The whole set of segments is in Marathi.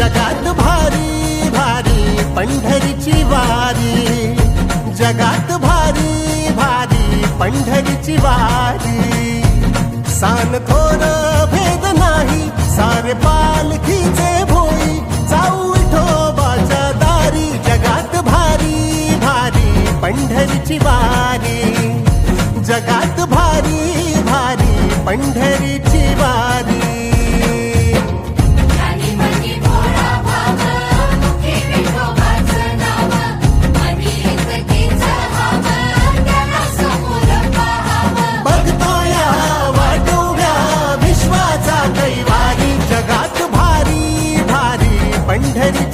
जगात भारी भारी पंढरीची वारी. जगात भारी भारी पंढरीची वारी. सान थोर भेद नाही सारे पालखीचे भोई. जाऊ विठोबाच्या दारी जगात भारी भारी पंढरीची वारी. जगात भारी भारी पंढरीची वारी.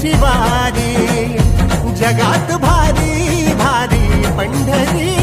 शिवारी जगात भारी भारी पंढरी.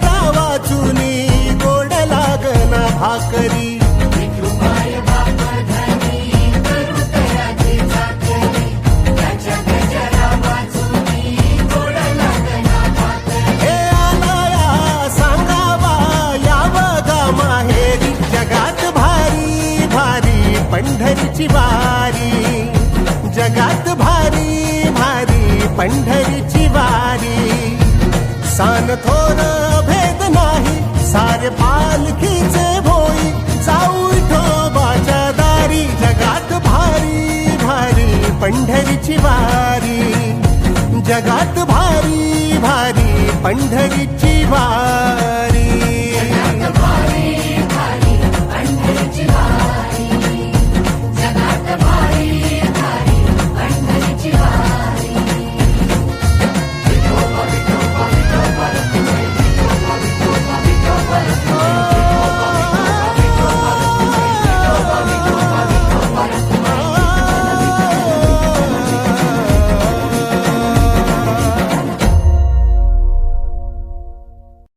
त्याच्या गजरा वाचुनी गोड लागना भाकरी. विठुमाय बाप हे आलाया सांगावा याव गा माहेरी. जगात भारी भारी पंढरीची वारी. जगात भारी भारी पंढरीची वारी. सान थोडा सारे पालखीचे भोई जाऊ विठोबाच्या दारी. जगात भारी भारी पंढरीची वारी. जगात भारी भारी पंढरीची वारी.